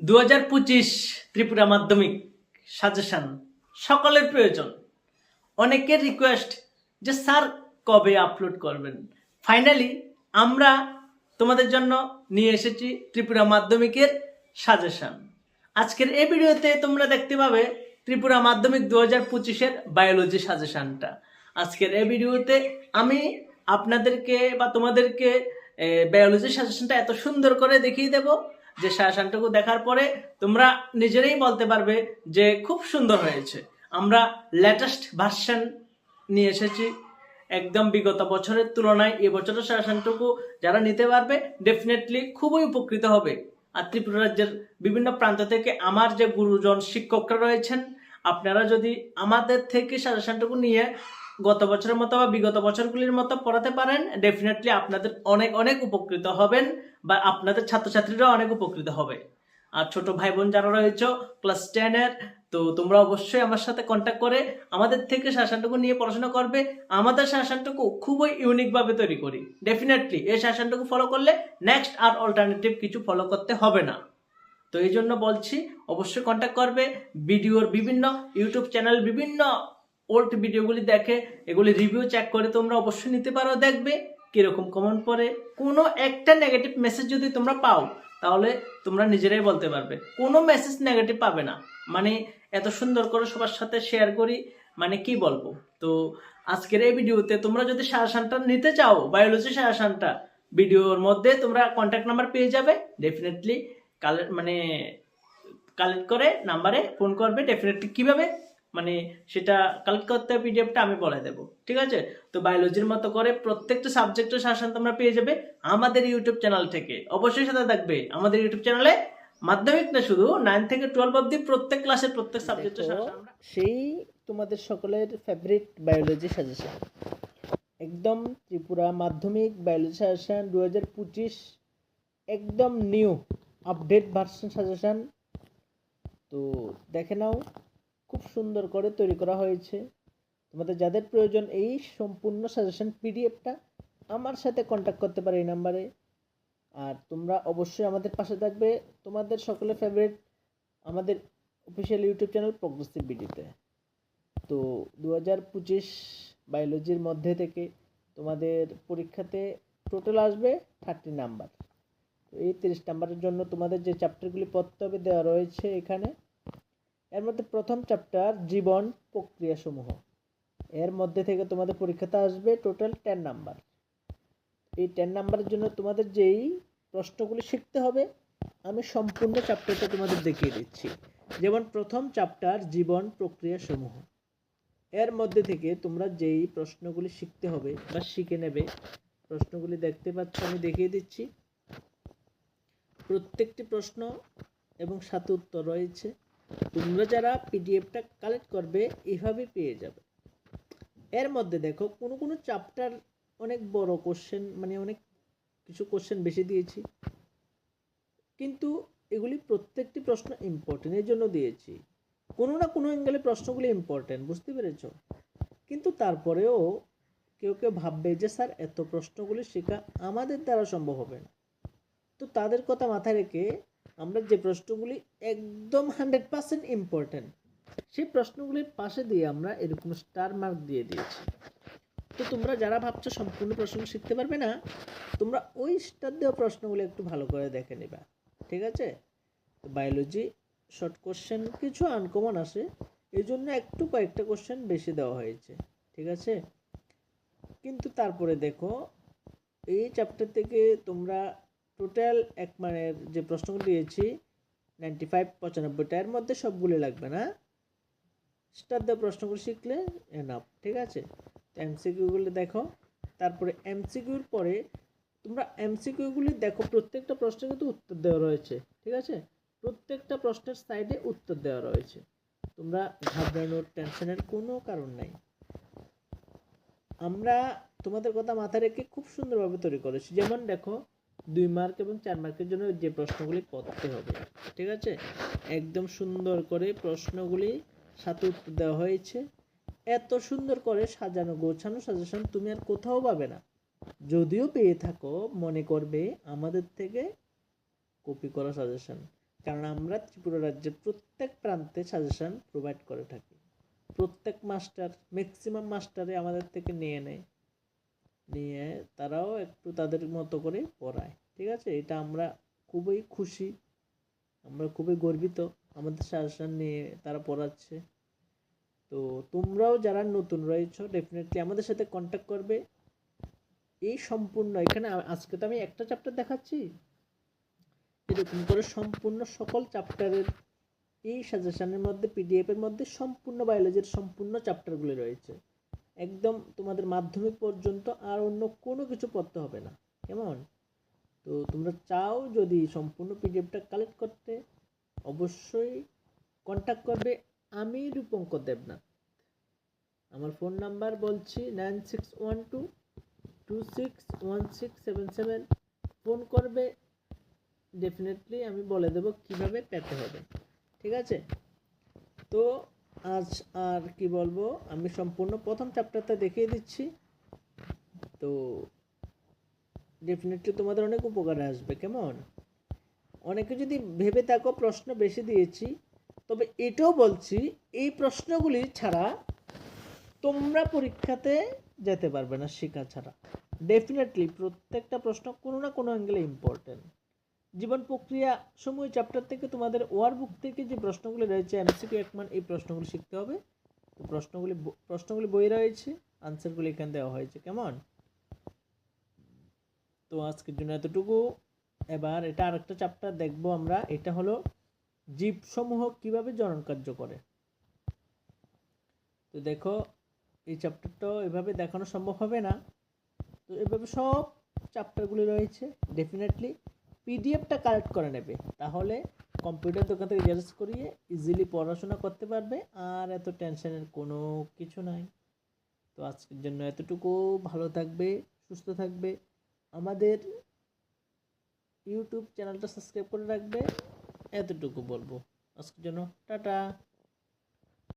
দু ত্রিপুরা মাধ্যমিক সাজেশন সকলের প্রয়োজন। অনেকের রিকোয়েস্ট যে স্যার কবে আপলোড করবেন? ফাইনালি আমরা তোমাদের জন্য নিয়ে এসেছি ত্রিপুরা মাধ্যমিকের সাজেশন আজকের এই ভিডিওতে তোমরা দেখতে পাবে ত্রিপুরা মাধ্যমিক দু হাজার পঁচিশের বায়োলজি সাজেশনটা আজকের এই ভিডিওতে আমি আপনাদেরকে বা তোমাদেরকে বায়োলজি সাজেশনটা এত সুন্দর করে দেখিয়ে দেব। যে সাজেশনটুকু দেখার পরে তোমরা নিজেরাই বলতে পারবে যে খুব সুন্দর হয়েছে। আমরা লেটেস্ট ভার্সন নিয়ে এসেছি। একদম বিগত বছরের তুলনায় এবছরের বছরের শাসনটুকু যারা নিতে পারবে ডেফিনেটলি খুবই উপকৃত হবে। আর ত্রিপুরা রাজ্যের বিভিন্ন প্রান্ত থেকে আমার যে গুরুজন শিক্ষকরা রয়েছেন, আপনারা যদি আমাদের থেকে সাজেশনটুকু নিয়ে গত বছরের মতো বা বিগত বছরগুলির মতো পড়াতে পারেন। ডেফিনেটলি আপনাদের অনেক অনেক উপকৃত হবেন বা আপনাদের ছাত্রছাত্রীরা অনেক উপকৃত হবে। আর ছোট ভাই বোন যারা রয়েছে ক্লাস টেনের তো তোমরা অবশ্যই আমার সাথে কন্ট্যাক্ট করে আমাদের থেকে শাসনটুকু নিয়ে পড়াশোনা করবে। আমাদের শাসনটুকু খুবই ইউনিকভাবে তৈরি করি। ডেফিনেটলি এই শাসনটুকু ফলো করলে নেক্সট আর অল্টারনেটিভ কিছু ফলো করতে হবে না। তো এই জন্য বলছি, অবশ্যই কন্ট্যাক্ট করবে। ভিডিওর বিভিন্ন ইউটিউব চ্যানেল বিভিন্ন ওল্ড ভিডিওগুলি দেখে, এগুলি রিভিউ চেক করে তোমরা অবশ্যই নিতে পারো, দেখবে কীরকম কমেন্ট পরে কোনো একটা নেগেটিভ মেসেজ যদি তোমরা পাও, তাহলে তোমরা নিজেরাই বলতে পারবে। কোনো মেসেজ নেগেটিভ পাবে না। মানে এত সুন্দর করে সবার সাথে শেয়ার করি মানে কি বলব? তো আজকের এই ভিডিওতে তোমরা যদি সাজেশনটা নিতে চাও বায়োলজি সাজেশনটা ভিডিওর মধ্যে তোমরা কন্ট্যাক্ট নাম্বার পেয়ে যাবে ডেফিনেটলি কালে মানে কালেক্ট করে নাম্বারে ফোন করবে ডেফিনেটলি কীভাবে? মানে সেটা কালেক্ট করতে পিডিএফটা আমি বলে দেবো ঠিক আছে? তো বায়োলজির মতো করে প্রত্যেকটা সাবজেক্টের শাসন তোমরা পেয়ে যাবে আমাদের ইউটিউব চ্যানেল থেকে। অবশ্যই সাথে থাকবে আমাদের ইউটিউব চ্যানেলে মাধ্যমিক না শুধু নাইন থেকে টুয়েলভ অব্দি প্রত্যেক ক্লাসের প্রত্যেক সাবজেক্টের সেই তোমাদের সকলের ফেভারিট বায়োলজি সাজেশন একদম ত্রিপুরা মাধ্যমিক বায়োলজি সাজেশন দু হাজার পঁচিশ একদম নিউ আপডেট ভার্সন সাজেশন তো দেখে নাও খুব সুন্দর করে তৈরি করা হয়েছে। তোমাদের যাদের প্রয়োজন এই সম্পূর্ণ সাজেশন পিডিএফটা আমার সাথে কন্ট্যাক্ট করতে পারে এই নাম্বারে আর তোমরা অবশ্যই আমাদের পাশে থাকবে তোমাদের সকলের ফেভারিট আমাদের অফিসিয়াল ইউটিউব চ্যানেল প্রগ্রেসিভ বিডিতে তো। দু হাজার পঁচিশ বায়োলজির মধ্যে থেকে তোমাদের পরীক্ষাতে টোটাল আসবে থার্টি নাম্বার তো এই তিরিশ নাম্বারের জন্য তোমাদের যে চ্যাপ্টারগুলি পড়তে হবে দেওয়া রয়েছে এখানে। এর মধ্যে প্রথম চ্যাপ্টার জীবন প্রক্রিয়াসমূহ। এর মধ্যে থেকে তোমাদের পরীক্ষাতে আসবে টোটাল টেন নাম্বার এই টেন নাম্বারের জন্য তোমাদের যেই প্রশ্নগুলি শিখতে হবে, আমি সম্পূর্ণ চ্যাপ্টারটা তোমাদের দেখিয়ে দিচ্ছি। যেমন প্রথম চ্যাপ্টার জীবন প্রক্রিয়া সমূহ এর মধ্যে থেকে তোমরা যেই প্রশ্নগুলি শিখতে হবে বা শিখে নেবে, প্রশ্নগুলি দেখতে পাচ্ছ, আমি দেখিয়ে দিচ্ছি। প্রত্যেকটি প্রশ্ন এবং সাথে উত্তর রয়েছে। তোমরা যারা পিডিএফটা কালেক্ট করবে এইভাবে পেয়ে যাবে। এর মধ্যে দেখো, কোনো কোনো চ্যাপ্টার অনেক বড় কোশ্চেন মানে অনেক কিছু কোশ্চেন বেশি দিয়েছি। কিন্তু এগুলি প্রত্যেকটি প্রশ্ন ইম্পর্টেন্ট এর জন্য দিয়েছি। কোনো না কোনো অ্যাঙ্গেলে প্রশ্নগুলি ইম্পর্টেন্ট বুঝতে পেরেছ? কিন্তু তারপরেও কেউ কেউ ভাববে যে, স্যার, এত প্রশ্নগুলি শেখা আমাদের দ্বারা সম্ভব হবে না। তো তাদের কথা মাথায় রেখে আমরা যে প্রশ্নগুলি একদম হান্ড্রেড পার্সেন্ট ইম্পর্টেন্ট সেই প্রশ্নগুলির পাশে দিয়ে আমরা এরকম স্টার মার্ক দিয়ে দিয়েছি। তো তোমরা যারা ভাবছ সম্পূর্ণ প্রশ্ন শিখতে পারবে না, তোমরা ওই স্টার দেওয়া প্রশ্নগুলো একটু ভালো করে দেখে নেবা। ঠিক আছে? বায়োলজি শর্ট কোশ্চেন কিছু আনকমন আসে এই জন্য একটু কয়েকটা কোশ্চেন বেশি দেওয়া হয়েছে। ঠিক আছে? কিন্তু তারপরে দেখো, এই চ্যাপ্টার থেকে তোমরা টোটাল এক মানের যে প্রশ্নগুলো দিয়েছি নাইনটি ফাইভ পঁচানব্বইটা, এর মধ্যে সবগুলো লাগবে না। স্টার দেওয়া প্রশ্নগুলো শিখলে এনাফ ঠিক আছে? এমসিকিউগুলো দেখো, তারপরে এমসিকিউর পরে তোমরা এমসিকিউগুলি দেখো, প্রত্যেকটা প্রশ্নে কিন্তু উত্তর দেওয়া রয়েছে, ঠিক আছে? প্রত্যেকটা প্রশ্নের সাইডে উত্তর দেওয়া রয়েছে। তোমরা ঘাবড়ানোর টেনশনের কোনো কারণ নাই। আমরা তোমাদের কথা মাথায় রেখে খুব সুন্দরভাবে তৈরি করেছি। যেমন দেখো দুই মার্ক এবং চার মার্কের জন্য যে প্রশ্নগুলি করতে হবে, ঠিক আছে? একদম সুন্দর করে প্রশ্নগুলি সাথে উত্তর দেওয়া হয়েছে। এত সুন্দর করে সাজানো, গোছানো, সাজেশন তুমি আর কোথাও পাবে না। যদিও পেয়ে থাকো, মনে করবে আমাদের থেকে কপি করা সাজেশন। কারণ আমরা ত্রিপুরা রাজ্যের প্রত্যেক প্রান্তে সাজেশন প্রোভাইড করে থাকি। প্রত্যেক মাস্টার ম্যাক্সিমাম মাস্টারে আমাদের থেকে নিয়ে নেয়। নিয়ে তারাও একটু তাদের মতো করে পড়ায়, ঠিক আছে? এটা আমরা খুবই খুশি, আমরা খুবই গর্বিত আমাদের সাজেশন নিয়ে তারা পড়াচ্ছে। তো তোমরাও যারা নতুন রয়েছো ডেফিনেটলি আমাদের সাথে কন্ট্যাক্ট করবে। এই সম্পূর্ণ, এখানে আজকে তো আমি একটা চ্যাপ্টার দেখাচ্ছি। এরকম করে সম্পূর্ণ সকল চ্যাপ্টারের এই সাজেশনের মধ্যে পিডিএফের মধ্যে সম্পূর্ণ বায়োলজির সম্পূর্ণ চ্যাপ্টারগুলি রয়েছে। একদম তোমাদের মাধ্যমিক পর্যন্ত আর অন্য কোনো কিছু পড়তে হবে না। কেমন? তো তোমরা চাও যদি সম্পূর্ণ পিডিএফটা কালেক্ট করতে, অবশ্যই কন্ট্যাক্ট করবে আমি রূপঙ্কর দেবনাথ। আমার ফোন নাম্বার বলছি nine six one two two six one six seven seven phone করবে ডেফিনেটলি আমি বলে দেবো কীভাবে পেতে হবে। ঠিক আছে? তো আজ আর কি বলব? আমি সম্পূর্ণ প্রথম চ্যাপ্টারটা দেখিয়ে দিচ্ছি। তো ডেফিনেটলি তোমাদের অনেক উপকারে আসবে, কেমন? অনেকে যদি ভেবে থাকো প্রশ্ন বেশি দিয়েছি, তবে এটাও বলছি, এই প্রশ্নগুলি ছাড়া তোমরা পরীক্ষাতে যেতে পারবে না শেখা ছাড়া। ডেফিনেটলি প্রত্যেকটা প্রশ্ন কোনো না কোনো অ্যাঙ্গেলে ইম্পর্টেন্ট জীবন প্রক্রিয়া সমূহ চ্যাপ্টার থেকে তোমাদের ওয়ার বুক থেকে যে প্রশ্নগুলি রয়েছে এমসিকিউ একমান এই প্রশ্নগুলি শিখতে হবে। তো প্রশ্নগুলি প্রশ্নগুলি বই রয়েছে আনসারগুলি এখানে দেওয়া হয়েছে, কেমন? তো আজকের জন্য এতটুকু। এবার এটা আরেকটা চ্যাপ্টার দেখব আমরা, এটা হলো জীবসমূহ কীভাবে জনন কার্য করে। তো দেখো, এই চ্যাপ্টারটাও এভাবে দেখানো সম্ভব হবে না। তো এভাবে সব চ্যাপ্টারগুলি রয়েছে ডেফিনেটলি পিডিএফটা কালেক্ট করে নেবে। তাহলে কম্পিউটার দোকান থেকে জেরক্স করিয়ে ইজিলি পড়াশোনা করতে পারবে, আর এত টেনশনের কোনো কিছু নাই। তো আজকের জন্য এতটুকু। ভালো থাকবে, সুস্থ থাকবে। আমাদের ইউটিউব চ্যানেলটা সাবস্ক্রাইব করে রাখবে। এতটুকু বলব। আজকের জন্য টাটা।